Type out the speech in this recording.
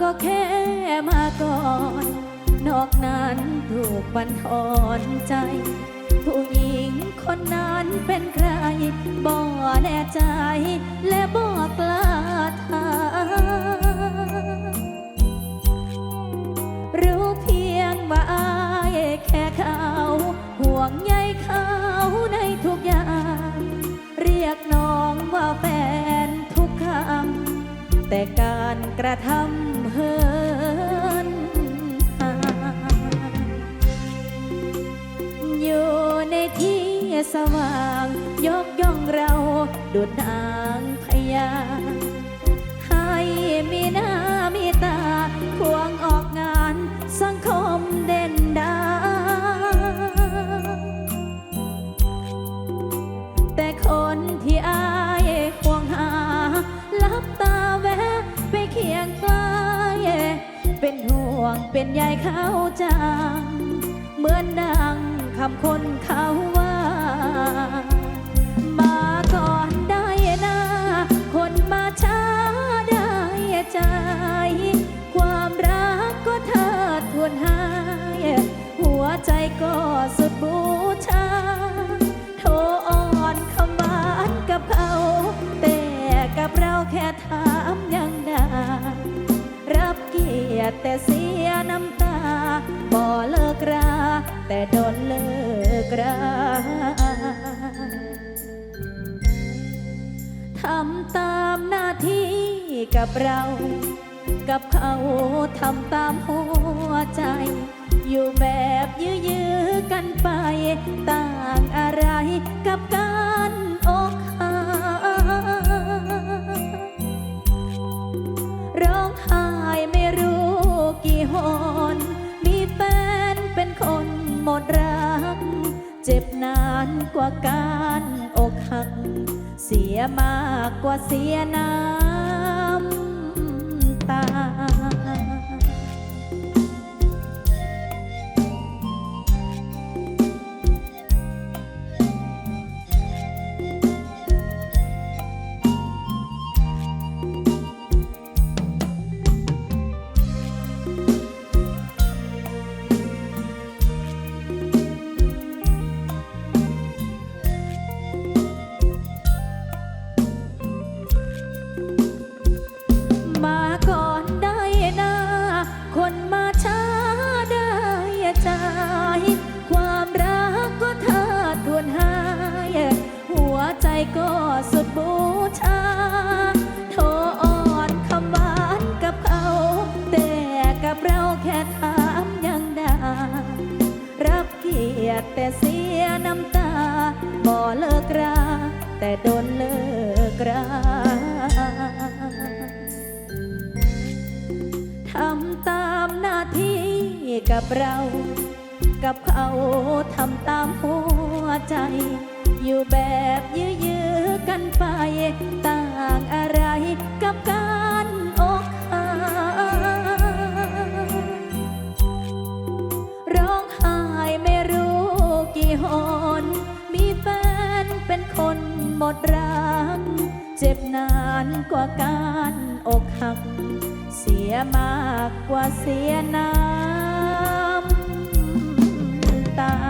ก็แค่มาก่อน นอกนั้นถูกบันทอนใจ ผู้หญิงคนนั้นเป็นใคร บ่แน่ใจ และบ่กล้าถารู้เพียงว่าอายแค่เขาห่วงใยเขาในทุกอย่าง เรียกน้องว่าแฟนทุกคำแต่กา ระทำเฮินอยู่ในที่สว่าง ยกย่องเราดุดนางพยา ห่วงเป็นใยเข้าจังเหมือนดังคำคนเขาว่า มาก่อนได้นะคนมาช้าได้ใจ ความรักก็เทิดทวนให้หัวใจก็สุดบูชาโทอ่อนคำหวานกับเขาแต่กับเราแค่ถามยังได้รับเกียรติแต่สี แต่โดนเลิกราทำตามหน้าที่กับเรา กับเขาทำตามหัวใจ อยู่แบบยื้อๆกันไป ต่างอะไรกับกา กว่าการอกหัก เสียมากกว่าเสียน้ำ แต่โดนเลิกราทำตามหน้าที่กับเรา กับเขาทำตามหัวใจ อยู่แบบยื้อๆกันไป หมดรัก เจ็บนานกว่าการอกหัก เสียมากกว่าเสียน้ำตา